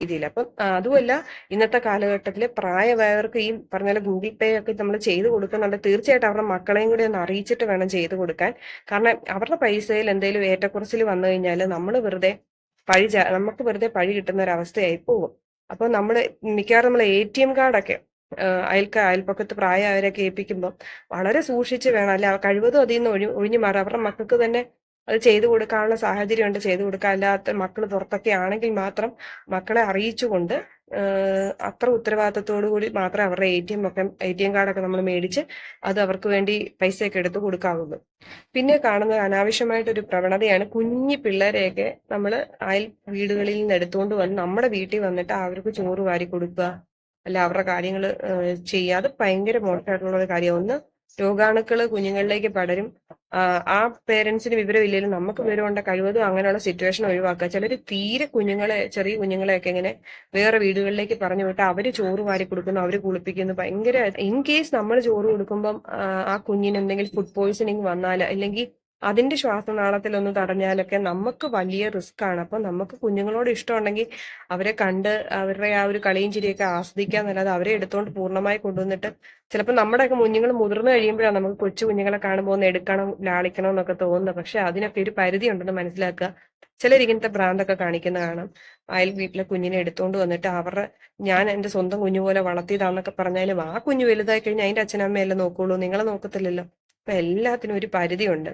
രീതിയിൽ. അപ്പം അതുമല്ല ഇന്നത്തെ കാലഘട്ടത്തിൽ പ്രായമായവർക്ക് ഈ പറഞ്ഞ ഗൂഗിൾ പേ ഒക്കെ നമ്മൾ ചെയ്ത് കൊടുക്കുന്നുണ്ട് തീർച്ചയായിട്ടും അവരുടെ മക്കളെയും കൂടി ഒന്ന് അറിയിച്ചിട്ട് വേണം ചെയ്ത് കൊടുക്കാൻ. കാരണം അവരുടെ പൈസയിൽ എന്തെങ്കിലും ഏറ്റക്കുറച്ചിൽ വന്നു കഴിഞ്ഞാൽ നമ്മൾ വെറുതെ പഴി നമുക്ക് വെറുതെ പഴി കിട്ടുന്ന ഒരു അവസ്ഥയായി പോകും. അപ്പോൾ നമ്മൾ മിക്കവാറും നമ്മൾ എ ടി എം കാർഡൊക്കെ അയൽക്ക അയൽപ്പക്കത്ത് പ്രായമായവരൊക്കെ ഏൽപ്പിക്കുമ്പോൾ വളരെ സൂക്ഷിച്ച് വേണം. അല്ല കഴിവതും അതിൽ നിന്ന് ഒഴി ഒഴിഞ്ഞു മാറുക അവരുടെ മക്കൾക്ക് തന്നെ അത് ചെയ്തു കൊടുക്കാനുള്ള സാഹചര്യം ഉണ്ട് ചെയ്തു കൊടുക്കാൻ അല്ലാത്ത മക്കൾ പുറത്തൊക്കെ ആണെങ്കിൽ മാത്രം മക്കളെ അറിയിച്ചുകൊണ്ട് അത്ര ഉത്തരവാദിത്തത്തോടു കൂടി മാത്രമേ അവരുടെ എ ടി എം ഒക്കെ എ ടി എം കാർഡൊക്കെ നമ്മൾ മേടിച്ച് അത് അവർക്ക് വേണ്ടി പൈസയൊക്കെ എടുത്ത് കൊടുക്കാവുള്ളൂ. പിന്നെ കാണുന്നത് അനാവശ്യമായിട്ടൊരു പ്രവണതയാണ് കുഞ്ഞു പിള്ളേരെയൊക്കെ നമ്മൾ അയൽ വീടുകളിൽ നിന്ന് എടുത്തുകൊണ്ട് വന്ന് നമ്മുടെ വീട്ടിൽ വന്നിട്ട് അവർക്ക് ചോറ് വാരി കൊടുക്കുക. അല്ല അവരുടെ കാര്യങ്ങൾ ചെയ്യാതെ ഭയങ്കര മോശമായിട്ടുള്ള ഒരു കാര്യം ഒന്ന് രോഗാണുക്കൾ കുഞ്ഞുങ്ങളിലേക്ക് പടരും. ആ, പേരൻസിന് വിവരമില്ലെങ്കിലും നമുക്ക് വിവരമുണ്ട് കഴിവതും അങ്ങനെയുള്ള സിറ്റുവേഷൻ ഒഴിവാക്കുക. ചിലർ തീരെ കുഞ്ഞുങ്ങളെ ചെറിയ കുഞ്ഞുങ്ങളെയൊക്കെ ഇങ്ങനെ വേറെ വീടുകളിലേക്ക് പറഞ്ഞു വിട്ട് അവർ ചോറ് വാരി കൊടുക്കുന്നു അവർ കുളിപ്പിക്കുന്നു. ഭയങ്കര ഇൻ കേസ് നമ്മൾ ചോറ് കൊടുക്കുമ്പം ആ കുഞ്ഞിന് എന്തെങ്കിലും ഫുഡ് പോയിസണിങ് വന്നാൽ അല്ലെങ്കിൽ അതിന്റെ ശ്വാസനാളത്തിലൊന്ന് തടഞ്ഞാലൊക്കെ നമുക്ക് വലിയ റിസ്ക് ആണ്. അപ്പൊ നമുക്ക് കുഞ്ഞുങ്ങളോട് ഇഷ്ടമുണ്ടെങ്കിൽ അവരെ കണ്ട് അവരുടെ ആ ഒരു കളിയും ചിരിയൊക്കെ ആസ്വദിക്കാന്നല്ലാതെ അവരെ എടുത്തുകൊണ്ട് പൂർണമായി കൊണ്ടുവന്നിട്ട് ചിലപ്പോൾ നമ്മുടെയൊക്കെ കുഞ്ഞുങ്ങൾ മുതിർന്നു കഴിയുമ്പോഴാണ് നമുക്ക് കൊച്ചു കുഞ്ഞുങ്ങളെ കാണുമ്പോൾ ഒന്ന് എടുക്കണം ലാളിക്കണം എന്നൊക്കെ തോന്നുന്നത്. പക്ഷെ അതിനൊക്കെ ഒരു പരിധി ഉണ്ടെന്ന് മനസ്സിലാക്കുക. ചിലർ ഇങ്ങനത്തെ ഭ്രാന്തൊക്കെ കാണിക്കുന്ന കാണാം. അയൽ വീട്ടിലെ കുഞ്ഞിനെ എടുത്തുകൊണ്ട് വന്നിട്ട് അവരുടെ ഞാൻ എന്റെ സ്വന്തം കുഞ്ഞു പോലെ വളർത്തിയതാണെന്നൊക്കെ പറഞ്ഞാലും ആ കുഞ്ഞു വലുതായി കഴിഞ്ഞാൽ അതിന്റെ അച്ഛനമ്മയല്ലേ നോക്കുള്ളൂ. നിങ്ങളെ നോക്കത്തില്ലല്ലോ. അപ്പൊ എല്ലാത്തിനും ഒരു പരിധിയുണ്ട്.